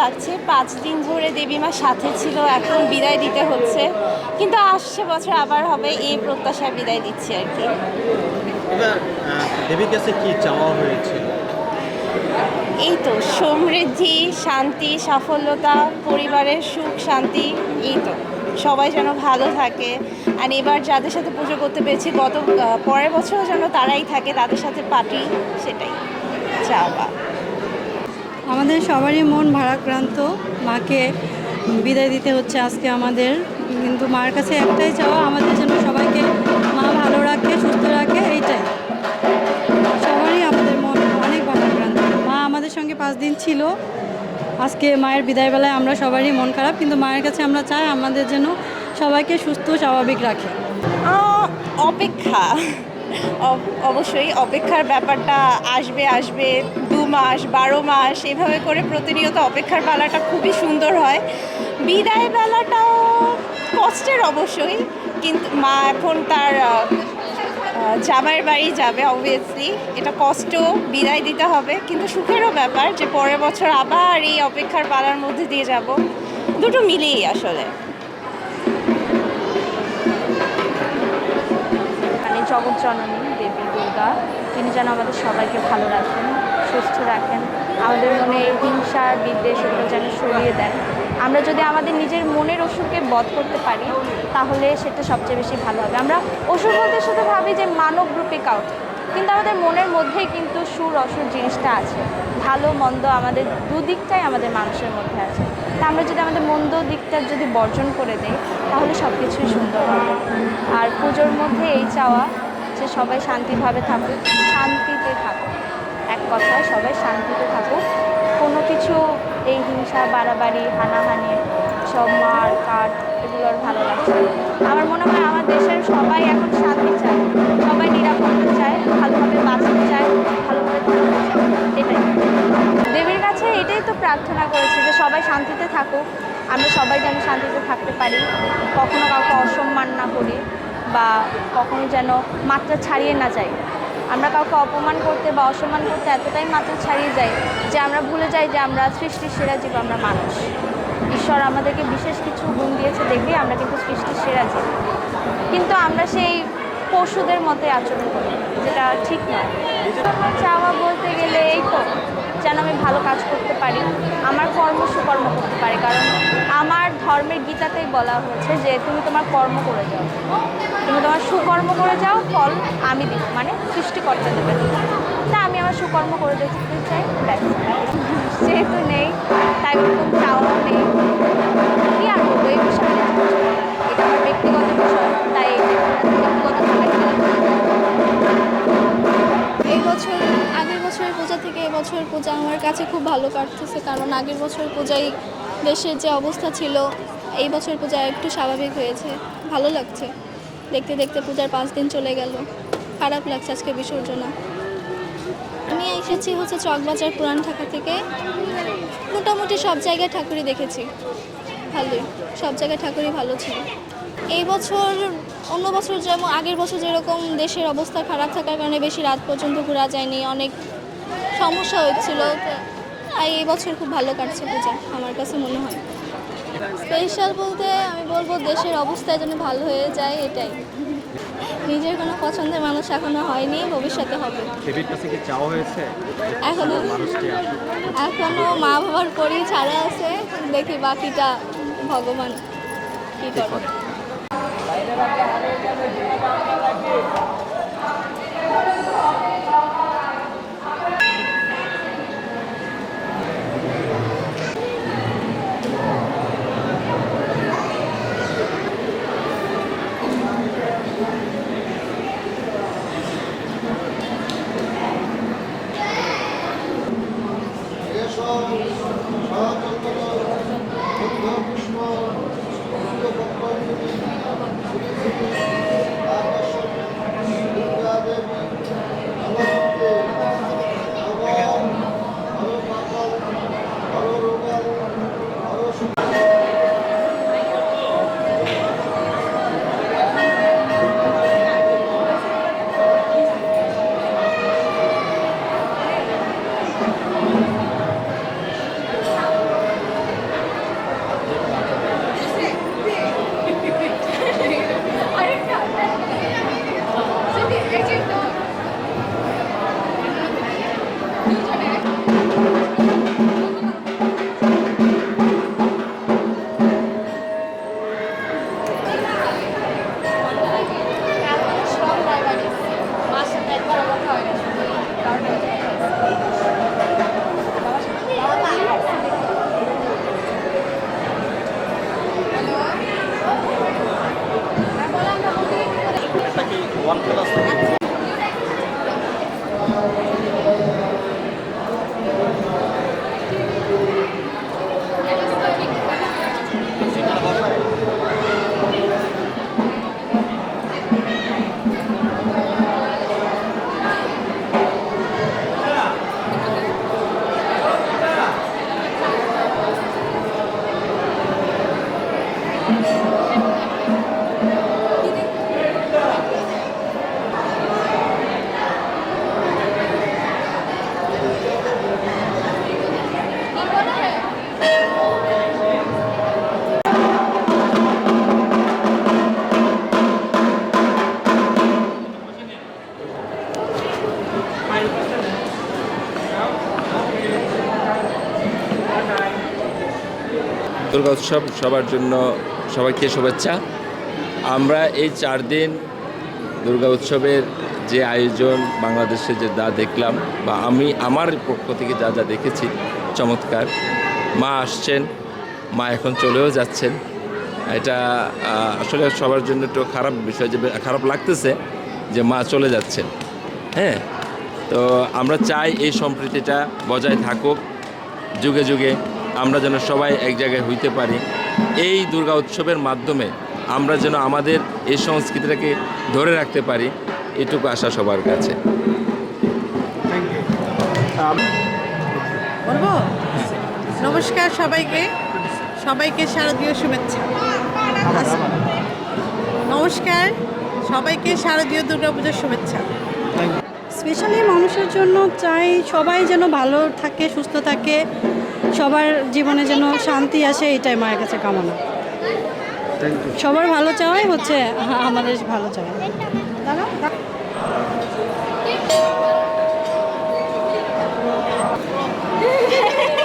লাগছে। পাঁচ দিন ধরে দেবী মা সাথে ছিল এখন বিদায় দিতে হচ্ছে। কিন্তু আসছে বছর আবার হবে এই প্রত্যাশায় বিদায় দিচ্ছি আর কি। দেবীর কাছে কি চাওয়া হয়েছিল এই তো সমৃদ্ধি শান্তি সাফল্যতা পরিবারের সুখ শান্তি এই তো। সবাই যেন ভালো থাকে। আর এবার যাদের সাথে পুজো করতে পেরেছি গত পরের বছরও যেন তারাই থাকে তাদের সাথে পার্টি সেটাই। চাওয়া। আমাদের সবারই মন ভারাক্রান্ত। মাকে বিদায় দিতে হচ্ছে আজকে আমাদের। কিন্তু মার কাছে একটাই চাওয়া, আমাদের জন্য সবাইকে মা ভালো রাখে, সুস্থ রাখে, এইটাই। সবারই আমাদের মন অনেক ভারাক্রান্ত। মা আমাদের সঙ্গে পাঁচ দিন ছিল। আজকে মায়ের বিদায়বেলায় আমরা সবারই মন খারাপ, কিন্তু মায়ের কাছে আমরা চাই আমাদের জন্য সবাইকে সুস্থ, স্বাভাবিক রাখে। অপেক্ষা। অব- অবশ্যই অপেক্ষার ব্যাপারটা আসবে আসবে। মাস, বারো মাস, এভাবে করে প্রতিনিয়ত অপেক্ষার বেলাটা খুবই সুন্দর হয়। বিদায় বেলাটাও কষ্টের অবশ্যই, কিন্তু মা এখন তার জামাইয়ের বাড়ি যাবে অবভিয়াসলি এটা কষ্ট বিদায় দিতে হবে, কিন্তু সুখেরও ব্যাপার যে পরের বছর আবার এই অপেক্ষার পালার মধ্যে দিয়ে যাব। দুটো মিলেই আসলে। মানে জগৎ জননী, দেবী দুর্গা, তিনি যেন আমাদের সবাইকে ভালো রাখেন। সুস্থ রাখেন, আমাদের মনে এই হিংসা, বিদ্বেষ এগুলো যেন সরিয়ে দেন। আমরা যদি আমাদের নিজের মনের অসুখকে বধ করতে পারি, তাহলে সেটা সবচেয়ে বেশি ভালো হবে। আমরা অসুখ বলতে শুধু ভাবি যে মানব রূপে কাউকে, কিন্তু আমাদের মনের মধ্যেই কিন্তু সুর, অসুর জিনিসটা আছে। ভালো, মন্দ আমাদের দুদিকটাই আমাদের মানুষের মধ্যে আছে। তা আমরা যদি আমাদের মন্দ দিকটা যদি বর্জন করে দেই, তাহলে সব কিছুই সুন্দর হবে। আর পুজোর মধ্যে এই চাওয়া যে সবাই শান্তিভাবে থাকুক, শান্তিতে থাকুক। এক কথায় সবাই শান্তিতে থাকুক। কোনো কিছু এই হিংসা, বাড়াবাড়ি, হানাহানি, সব মার, কাট, এগুলো আর ভালো লাগছে আমার মনে হয় আমার দেশের সবাই এখন শান্তি চায়। সবাই নিরাপত্তা চায়, ভালোভাবে বাঁচতে চায়, ভালোভাবে থাকতে চায়। এটাই। দেবীর কাছে এটাই তো প্রার্থনা করেছি যে সবাই শান্তিতে থাকুক। আমরা সবাই যেন শান্তিতে থাকতে পারি। কখনো কাউকে অসম্মান না করি বা কখনো যেন মাত্রা ছাড়িয়ে না যাই। আমরা কাউকে অপমান করতে বা অসম্মান করতে এতটাই মাত্র ছাড়িয়ে যাই যে আমরা ভুলে যাই যে আমরা সৃষ্টির সেরা জীব, আমরা মানুষ। ঈশ্বর আমাদেরকে বিশেষ কিছু গুণ দিয়েছে দেখে আমরা কিন্তু সৃষ্টির সেরা জীব। কিন্তু আমরা সেই পশুদের মতোই আচরণ করি, যেটা ঠিক নয়। চাওয়া বলতে গেলে এই তো যেন আমি ভালো কাজ করতে পারি, আমার কর্ম সুকর্ম করতে পারি। কারণ আমার ধর্মের গীতাতেই বলা হয়েছে যে, তুমি তোমার কর্ম করে যাও। তুমি তোমার সুকর্ম করে যাও, ফল আমি দিব মানে সৃষ্টিকর্তা দেবে তা আমি আমার সুকর্ম করে দেখতে চাই যেহেতু নেই, তাই ওরকম চাওয়াও নেই। কি আর বলব? এই বিষয়ে। এটা আমার ব্যক্তিগত বিষয়। এবছরের পূজা আমার কাছে খুব ভালো কাটতেছে, কারণ আগের বছর পূজায় দেশের যে অবস্থা ছিল, এই বছর পূজা একটু স্বাভাবিক হয়েছে। ভালো লাগছে। দেখতে দেখতে পূজার পাঁচ দিন চলে গেল। খারাপ লাগছে আজকে বিসর্জনা। আমি এসেছি হচ্ছে চকবাজার পুরান ঢাকা থেকে। মোটামুটি সব জায়গায় ঠাকুরই দেখেছি। ভালোই। সব জায়গায় ঠাকুরই ভালো ছিল। এই বছর অন্য বছর যেমন আগের বছর যেরকম দেশের অবস্থা খারাপ থাকার কারণে বেশি রাত পর্যন্ত ঘোরা যায়নি। অনেক সমস্যা হচ্ছিল। তাই এই বছর খুব ভালো কাটছে পূজা আমার কাছে মনে হয়। স্পেশাল বলতে আমি বলব দেশের অবস্থা যেন ভালো হয়ে যায় এটাই। নিজের কোনো পছন্দের মানুষ এখনও হয়নি ভবিষ্যতে হবে। এখনও এখনও মা বাবার পরেই ছাড়া আছে দেখি বাকিটা ভগবান কী করে। Gracias. দুর্গা উৎসব সবার জন্য সবাইকে শুভেচ্ছা। আমরা এই চার দিন দুর্গা উৎসবের যে আয়োজন, বাংলাদেশে যে যা দেখলাম বা আমি আমার পক্ষ থেকে যা যা দেখেছি, চমৎকার। মা আসছেন, মা এখন চলেও যাচ্ছেন। এটা আসলে সবার জন্য একটু খারাপ বিষয় যে, খারাপ লাগতেছে যে মা চলে যাচ্ছেন। হ্যাঁ তো আমরা চাই এই সম্প্রীতিটা বজায় থাকুক, যুগে যুগে। আমরা যেন সবাই এক জায়গায় হইতে পারি। এই দুর্গা উৎসবের মাধ্যমে আমরা যেন আমাদের এই সংস্কৃতিটাকে ধরে রাখতে পারি, এটুকু আশা সবার কাছে। বলব? নমস্কার সবাইকে। সবাইকে শারদীয় শুভেচ্ছা। নমস্কার। সবাইকে শারদীয় দুর্গাপূজার শুভেচ্ছা। স্পেশালি মানুষের জন্য চাই সবাই যেন ভালো থাকে সুস্থ থাকে সবার জীবনে যেন শান্তি আসে এটাই মায়ের কাছে কামনা। সবার ভালো চাওয়াই হচ্ছে আমাদের ভালো চাওয়া। মেয়ে